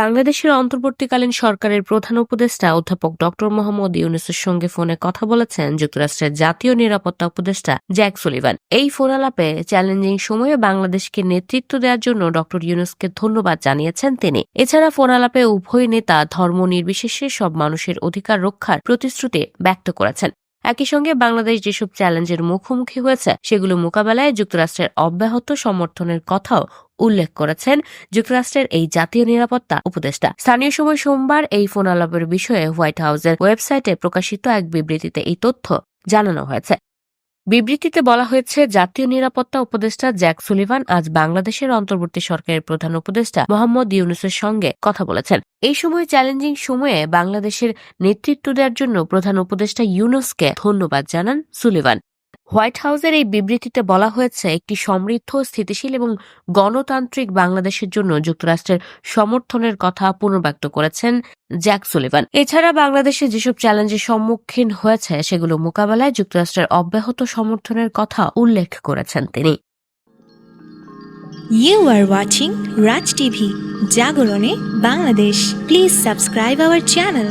বাংলাদেশের অন্তর্বর্তীকালীন সরকারের প্রধান উপদেষ্টা অধ্যাপক ডক্টর মোহাম্মদ ইউনুসের সঙ্গে ফোনে কথা বলেছেন যুক্তরাষ্ট্রের জাতীয় নিরাপত্তা উপদেষ্টা জ্যাক সুলিভান। এই ফোনালাপে চ্যালেঞ্জিং সময়ে বাংলাদেশকে নেতৃত্ব দেওয়ার জন্য ডক্টর ইউনুসকে ধন্যবাদ জানিয়েছেন তিনি। এছাড়া ফোনালাপে উভয় নেতা ধর্ম নির্বিশেষে সব মানুষের অধিকার রক্ষার প্রতিশ্রুতি ব্যক্ত করেছেন। একই সঙ্গে বাংলাদেশ যেসব চ্যালেঞ্জের মুখোমুখি হয়েছে, সেগুলো মোকাবেলায় যুক্তরাষ্ট্রের অব্যাহত সমর্থনের কথাও উল্লেখ করেছেন যুক্তরাষ্ট্রের এই জাতীয় নিরাপত্তা উপদেষ্টা। স্থানীয় সময় সোমবার এই ফোন আলাপের বিষয়ে হোয়াইট হাউসের ওয়েবসাইটে প্রকাশিত এক বিবৃতিতে এই তথ্য জানানো হয়েছে। বিবৃতিতে বলা হয়েছে, জাতীয় নিরাপত্তা উপদেষ্টা জ্যাক সুলিভান আজ বাংলাদেশের অন্তর্বর্তী সরকারের প্রধান উপদেষ্টা মোহাম্মদ ইউনুসের সঙ্গে কথা বলেছেন। এই সময় চ্যালেঞ্জিং সময়ে বাংলাদেশের নেতৃত্ব দেওয়ার জন্য প্রধান উপদেষ্টা ইউনুসকে ধন্যবাদ জানান সুলিভান। হোয়াইট হাউসের এই বিবৃতিতে বলা হয়েছে একটি সমৃদ্ধ স্থিতিশীল এবং গণতান্ত্রিক বাংলাদেশের জন্য যুক্তরাষ্ট্রের সমর্থনের কথা পুনর্ব্যক্ত করেছেন জ্যাক সুলিভান এছাড়া বাংলাদেশে যেসব চ্যালেঞ্জের সম্মুখীন হয়েছে সেগুলো মোকাবেলায় যুক্তরাষ্ট্রের অব্যাহত সমর্থনের কথা উল্লেখ করেছেন তিনি You are watching Raj TV, Jagorone, Bangladesh. Please subscribe our channel.